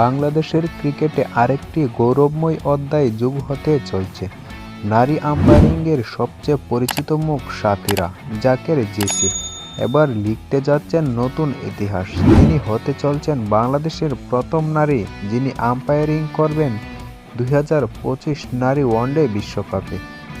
বাংলাদেশের ক্রিকেটে আরেকটি গৌরবময় অধ্যায় যোগ হতে চলছে। নারী আম্পায়ারিংয়ের সবচেয়ে পরিচিত মুখ সাথীরা জাকের জেসি। এবার লিখতে যাচ্ছেন নতুন ইতিহাস। তিনি হতে চলছেন বাংলাদেশের প্রথম নারী যিনি আম্পায়ারিং করবেন দুই হাজার পঁচিশ নারী ওয়ানডে বিশ্বকাপে।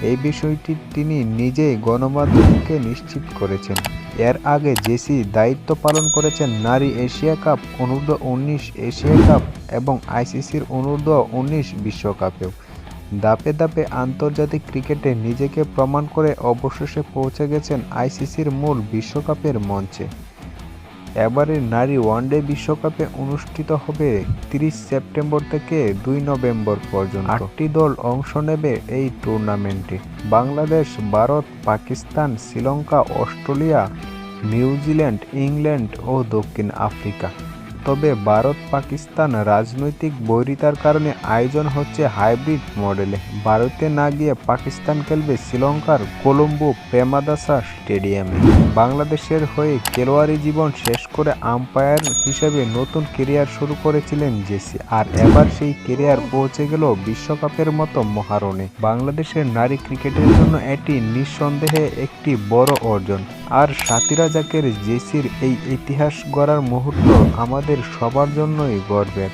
এই বিষয়টি তিনি নিজেই গণমাধ্যমকে নিশ্চিত করেছেন। এর আগে জেসি দায়িত্ব পালন করেছেন নারী এশিয়া কাপ অনূর্ধ্ব উনিশ এশিয়া কাপ এবং আইসিসির অনূর্ধ্ব উনিশ বিশ্বকাপেও। দাপে দাপে আন্তর্জাতিক ক্রিকেটে নিজেকে প্রমাণ করে অবশেষে পৌঁছে গেছেন আইসিসির মূল বিশ্বকাপের মঞ্চে। এবারের নারী ওয়ানডে বিশ্বকাপে অনুষ্ঠিত হবে তিরিশ সেপ্টেম্বর থেকে দুই নভেম্বর পর্যন্ত। আটটি দল অংশ নেবে এই টুর্নামেন্টে। Bangladesh, Bharat, Pakistan, Sri Lanka, Australia New Zealand England ও দক্ষিণ আফ্রিকা। তবে ভারত পাকিস্তান রাজনৈতিক বৈরিতার কারণে আয়োজন হচ্ছে হাইব্রিড মডেলে। ভারতে না গিয়ে পাকিস্তান খেলবে শ্রীলঙ্কার কলম্বো প্রেমাদাসা স্টেডিয়ামে। বাংলাদেশের হয়ে খেলোয়াড়ি জীবন শেষ করে আম্পায়ার হিসেবে নতুন কেরিয়ার শুরু করেছিলেন জেসি। আর এবার সেই কেরিয়ার পৌঁছে গেল বিশ্বকাপের মতো মহারণে। বাংলাদেশের নারী ক্রিকেটের জন্য এটি নিঃসন্দেহে একটি বড় অর্জন। আর সাতিরা জাকের জেসির এই ইতিহাস গড়ার মুহূর্ত আমাদের সবার জন্যই গর্বের।